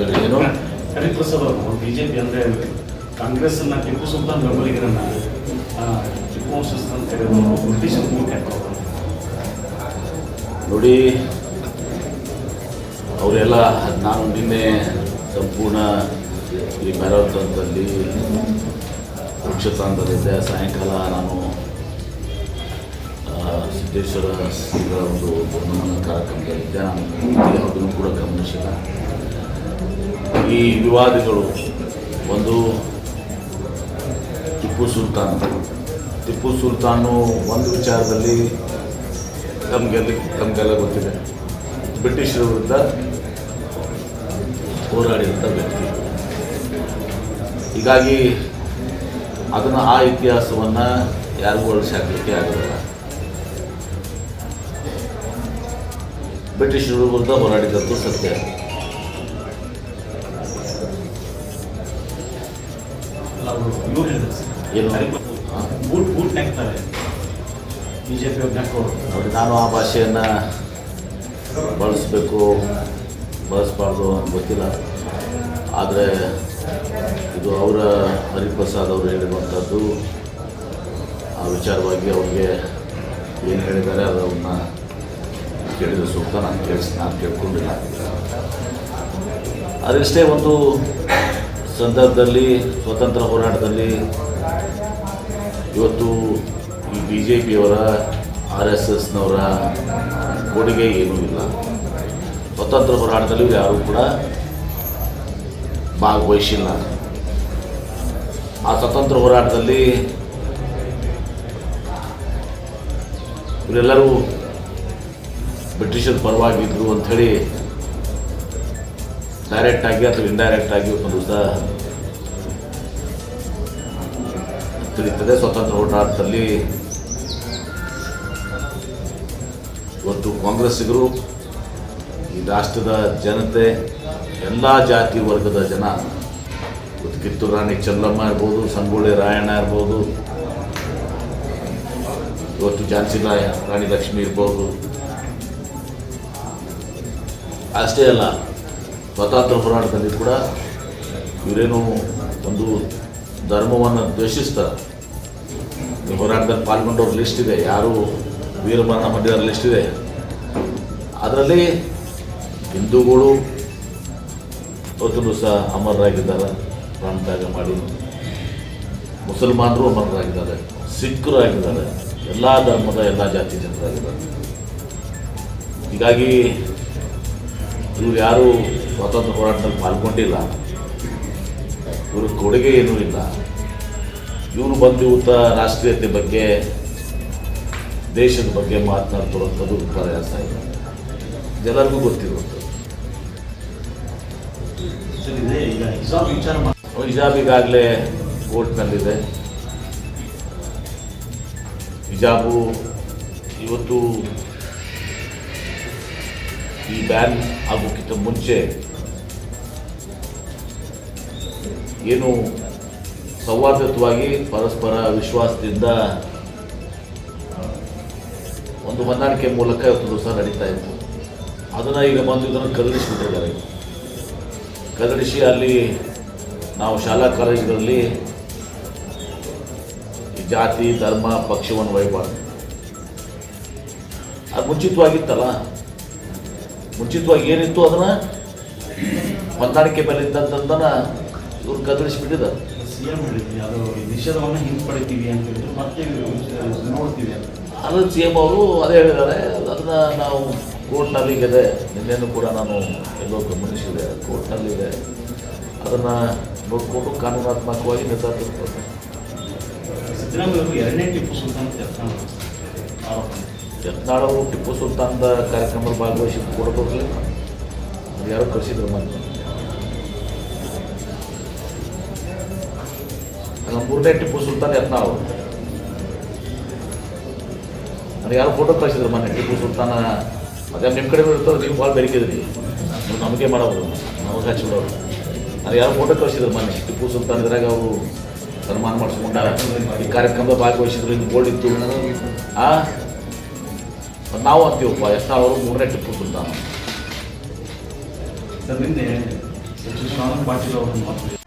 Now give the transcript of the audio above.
ಏನು? ಹರಿಪ್ರಸಾದ್ ಅವರು ಜೆ ಅಂದ್ರೆ ಕಾಂಗ್ರೆಸ್ ಅನ್ನ ಟಿಪ್ಪು ಸುಲ್ತಾನ್ ಬೆಂಬಲಿಗರನ್ನ ಟಿಪ್ಪು ವಂಶಸ್ಥ ಅಂತ ಕರೆಯೋದು ಬ್ರಿಟಿಷರ್ ಮೂಲಕ. ನೋಡಿ ಅವರೆಲ್ಲ ನಾನು ನಿನ್ನೆ ಸಂಪೂರ್ಣ ಈ ಮ್ಯಾರಥಾನ್ದಲ್ಲಿ ವೃಕ್ಷತಾಂತದಲ್ಲಿದ್ದೆ ಸಾಯಂಕಾಲ ನಾನು ಸಿದ್ದೇಶ್ವರ ಶ್ರೀಗಳ ಒಂದು ನಮನ ಕಾರ್ಯಕ್ರಮದಲ್ಲಿದ್ದೆ ನಾನು ಯಾವುದನ್ನು ಕೂಡ ಗಮನಿಸಿಲ್ಲ. ಈ ವಿವಾದಗಳು ಒಂದು ಟಿಪ್ಪು ಸುಲ್ತಾನ್. ಟಿಪ್ಪು ಸುಲ್ತಾನು ಒಂದು ವಿಚಾರದಲ್ಲಿ ತಮಗೆಲ್ಲ ತಮಗೆಲ್ಲ ಗೊತ್ತಿದೆ. ಬ್ರಿಟಿಷರ ವಿರುದ್ಧ ಹೋರಾಡಿದಂಥ ವ್ಯಕ್ತಿ. ಹೀಗಾಗಿ ಅದನ್ನು ಆ ಇತಿಹಾಸವನ್ನು ಯಾರಿಗೂ ಅಳಿಸಾಕಲಿಕ್ಕೆ ಆಗೋದಿಲ್ಲ ಬ್ರಿಟಿಷರ ವಿರುದ್ಧ ಹೋರಾಡಿದಂಥ ಸತ್ಯ. ನೋಡಿ ನಾನು ಆ ಭಾಷೆಯನ್ನು ಬಳಸಬೇಕು ಬಳಸಬಾರ್ದು ಅಂತ ಗೊತ್ತಿಲ್ಲ. ಆದರೆ ಇದು ಅವರ ಹರಿಪ್ರಸಾದ್ ಅವರು ಹೇಳಿರುವಂಥದ್ದು ಆ ವಿಚಾರವಾಗಿ ಅವ್ರಿಗೆ ಏನು ಹೇಳಿದ್ದಾರೆ ಅದನ್ನ ಕೇಳಿದ್ರೆ ಸೂಕ್ತ. ನಾನು ಕೇಳಿಸ್ ನಾನು ಕೇಳ್ಕೊಂಡಿಲ್ಲ. ಅದಷ್ಟೇ ಒಂದು ಸಂದರ್ಭದಲ್ಲಿ ಸ್ವತಂತ್ರ ಹೋರಾಟದಲ್ಲಿ ಇವತ್ತು ಈ ಬಿ ಜೆ ಪಿಯವರ ಆರ್ ಎಸ್ ಎಸ್ನವರ ಕೊಡುಗೆ ಏನೂ ಇಲ್ಲ. ಸ್ವತಂತ್ರ ಹೋರಾಟದಲ್ಲಿ ಯಾರೂ ಕೂಡ ಭಾಗವಹಿಸಿಲ್ಲ. ಆ ಸ್ವತಂತ್ರ ಹೋರಾಟದಲ್ಲಿ ಇವರೆಲ್ಲರೂ ಬ್ರಿಟಿಷರ ಪರವಾಗಿದ್ದರು ಅಂಥೇಳಿ ಡೈರೆಕ್ಟ್ ಆಗಿ ಅಥವಾ ಇಂಡೈರೆಕ್ಟ್ ಆಗಿ ಒಂದು ದಿವಸ ತಿಳಿಯುತ್ತದೆ. ಸ್ವತಂತ್ರ ಹೋರಾಟದಲ್ಲಿ ಇವತ್ತು ಕಾಂಗ್ರೆಸ್ಸಿಗರು ಈ ರಾಷ್ಟ್ರದ ಜನತೆ, ಎಲ್ಲ ಜಾತಿ ವರ್ಗದ ಜನ, ಇವತ್ತು ಕಿತ್ತೂರು ರಾಣಿ ಚೆಲ್ಲಮ್ಮ ಇರ್ಬೋದು, ಸಂಗೊಳ್ಳಿ ರಾಯಣ್ಣ ಇರ್ಬೋದು, ಇವತ್ತು ಝಾನ್ಸಿ ರಾಯ, ರಾಣಿ ಲಕ್ಷ್ಮಿ ಇರ್ಬೋದು. ಅಷ್ಟೇ ಅಲ್ಲ ಸ್ವಾತಂತ್ರ್ಯ ಹೋರಾಟದಲ್ಲಿ ಕೂಡ ಇವರೇನು ಒಂದು ಧರ್ಮವನ್ನು ದ್ವೇಷಿಸ್ತಾರೆ. ಹೋರಾಟದಲ್ಲಿ ಪಾಲ್ಗೊಂಡವ್ರ ಲಿಸ್ಟ್ ಇದೆ, ಯಾರು ವೀರಮರಣ ಹೊಂದಿದರ ಲಿಸ್ಟ್ ಇದೆ. ಅದರಲ್ಲಿ ಹಿಂದೂಗಳು ಅವತ್ತೂ ಸಹ ಅಮರರಾಗಿದ್ದಾರೆ ಪ್ರಾಣತ್ಯಾಗ ಮಾಡಿ. ಮುಸಲ್ಮಾನರು ಅಮರರಾಗಿದ್ದಾರೆ ಸಿಖ್ರು ಆಗಿದ್ದಾರೆ ಎಲ್ಲ ಧರ್ಮದ ಎಲ್ಲ ಜಾತಿ ಜನರಾಗಿದ್ದಾರೆ. ಹೀಗಾಗಿ ಇವ್ರು ಯಾರು ಸ್ವಾತಂತ್ರ್ಯ ಹೋರಾಟದಲ್ಲಿ ಪಾಲ್ಗೊಂಡಿಲ್ಲ. ಇವ್ರ ಕೊಡುಗೆ ಏನೂ ಇಲ್ಲ. ಇವರು ಬಂದು ರಾಷ್ಟ್ರೀಯತೆ ಬಗ್ಗೆ ದೇಶದ ಬಗ್ಗೆ ಮಾತನಾಡ್ತಿರುವಂಥದ್ದು ಪ್ರಯಾಸ ಇದೆ. ಎಲ್ಲರಿಗೂ ಗೊತ್ತಿರುವಂಥದ್ದು. ಹಿಜಾಬ್ ಈಗಾಗಲೇ ಕೋರ್ಟ್ನಲ್ಲಿದೆ. ಹಿಜಾಬು ಇವತ್ತು ಈ ಬ್ಯಾನ್ ಆಗೋಕ್ಕಿಂತ ಮುಂಚೆ ಏನು ಸೌಹಾರ್ದಯುತವಾಗಿ ಪರಸ್ಪರ ವಿಶ್ವಾಸದಿಂದ ಒಂದು ಹೊಂದಾಣಿಕೆ ಮೂಲಕ ಇವತ್ತು ದಿವಸ ನಡೀತಾ ಇತ್ತು. ಅದನ್ನು ಈಗ ಬಂದು ಇದನ್ನು ಕದಡಿಸಿಬಿಟ್ಟಿದ್ದಾರೆ ಕದಡಿಸಿ ಅಲ್ಲಿ ನಾವು ಶಾಲಾ ಕಾಲೇಜುಗಳಲ್ಲಿ ಜಾತಿ, ಧರ್ಮ, ಪಕ್ಷವನ್ನು ವಹಿಬಾರ್ದು. ಅದು ಮುಂಚಿತವಾಗಿತ್ತಲ್ಲ. ಮುಂಚಿತವಾಗಿ ಏನಿತ್ತು ಅದನ್ನು ಹೊಂದಾಣಿಕೆ ಮೇಲೆ ಇದ್ದಂಥದ್ದನ್ನು ಇವ್ರು ಕದಲಿಸಿಬಿಟ್ಟಿದ್ದಾರೆ ಸಿ ಎಂ ಹೇಳಿದ್ವಿ ಅದು ಈ ನಿಷೇಧವನ್ನು ಹಿಂಪಡಿತೀವಿ ಅಂತ ಹೇಳಿದ್ರು ಮತ್ತೆ ಇವ್ರು ನೋಡ್ತೀವಿ ಅಂತ. ಅದು ಸಿ ಎಂ ಅವರು ಅದೇ ಹೇಳಿದ್ದಾರೆ ಅದನ್ನು ನಾವು ಕೋರ್ಟ್ನಲ್ಲಿ ಇದೆ ನಿನ್ನೆನೂ ಕೂಡ ನಾನು ಎಲ್ಲೋ ಗಮನಿಸಿದೆ ಕೋರ್ಟ್ನಲ್ಲಿ ಇದೆ. ಅದನ್ನು ನೋಡಿಕೊಂಡು ಕಾನೂನಾತ್ಮಕವಾಗಿ ನಿರ್ಧಾರ ಸಿದ್ದರಾಮಯ್ಯ ಎರಡನೇ ಟಿಪ್ಪು ಸುಲ್ತಾನ್ ಯತ್ನಾಳ್ ಅವರು ಟಿಪ್ಪು ಸುಲ್ತಾನ್ದ ಕಾರ್ಯಕ್ರಮದಲ್ಲಿ ಭಾಗವಹಿಸಿ ಕೂಡ ಅದು ಯಾರೋ ಕಳಿಸಿದ್ರು ನಮ್ಮ ಮೂರನೇ ಟಿಪ್ಪು ಸುಲ್ತಾನ್ ಯತ್ನಾಳ್ ಅವರು. ನನಗೆ ಯಾರೋ ಫೋಟೋ ಕಳಿಸಿದ್ರು ಮೊನ್ನೆ, ಟಿಪ್ಪು ಸುಲ್ತಾನ. ಅದೇ ನಿಮ್ಮ ಕಡೆ ಇರ್ತಾರೆ, ನೀವು ಭಾಳ ಬೆರಕಿದ್ರಿ ನೀವು ನಮಗೆ ಮಾಡೋದು ನಮಗೆ ಹಚ್ಚಿಬಿಡೋರು ನನಗೆ ಯಾರು ಫೋಟೋ ಕಳಿಸಿದ್ರು ಮೊನ್ನೆ, ಟಿಪ್ಪು ಸುಲ್ತಾನ್ ಇದ್ರಾಗ ಅವರು ಸನ್ಮಾನ ಮಾಡಿಸ್ಕೊಂಡ ಈ ಕಾರ್ಯಕ್ರಮದ ಭಾಗವಹಿಸಿದ್ರು ಇದು ಬೋರ್ಡ್ ಇತ್ತು. ಆ? ನಾವು ಅಂತೀವಪ್ಪ ಯತ್ನಾಳ್ ಅವರು ಮೂರನೇ ಟಿಪ್ಪು ಸುಲ್ತಾನ ಸರ್ ನಿನ್ನೆ ಎಚ್ ಶ್ರಾವಣ್ ಪಾಟೀಲ್ ಅವರನ್ನು ಮಾತು